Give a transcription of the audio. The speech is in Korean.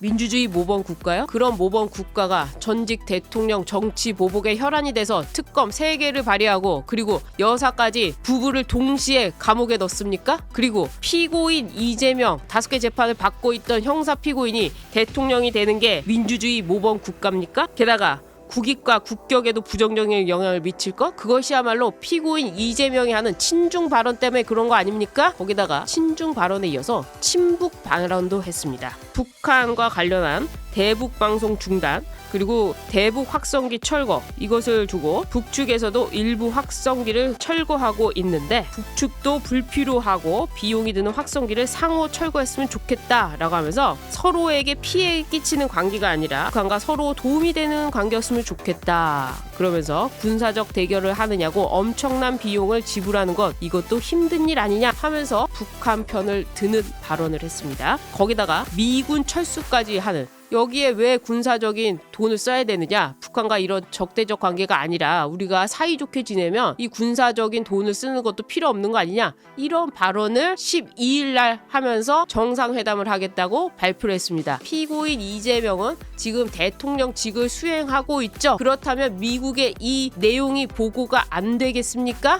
민주주의 모범 국가요? 그런 모범 국가가 전직 대통령 정치 보복에 혈안이 돼서 특검 3개를 발의하고 그리고 여사까지 부부를 동시에 감옥에 넣습니까? 그리고 피고인 이재명 다섯 개 재판을 받고 있던 형사 피고인이 대통령이 되는 게 민주주의 모범 국가입니까? 게다가 국익과 국격에도 부정적인 영향을 미칠 것? 그것이야말로 피고인 이재명이 하는 친중 발언 때문에 그런 거 아닙니까? 거기다가 친중 발언에 이어서 친북 발언도 했습니다. 북한과 관련한 대북 방송 중단 그리고 대북 확성기 철거 이것을 두고 북측에서도 일부 확성기를 철거하고 있는데 북측도 불필요하고 비용이 드는 확성기를 상호 철거했으면 좋겠다라고 하면서 서로에게 피해 끼치는 관계가 아니라 북한과 서로 도움이 되는 관계였으면 좋겠다 그러면서 군사적 대결을 하느냐고 엄청난 비용을 지불하는 것 이것도 힘든 일 아니냐 하면서 북한 편을 드는 발언을 했습니다. 거기다가 미군 철수까지 하는 여기에 왜 군사적인 돈을 써야 되느냐? 북한과 이런 적대적 관계가 아니라 우리가 사이좋게 지내면 이 군사적인 돈을 쓰는 것도 필요 없는 거 아니냐? 이런 발언을 12일 날 하면서 정상회담을 하겠다고 발표를 했습니다. 피고인 이재명은 지금 대통령 직을 수행하고 있죠. 그렇다면 미국의 이 내용이 보고가 안 되겠습니까?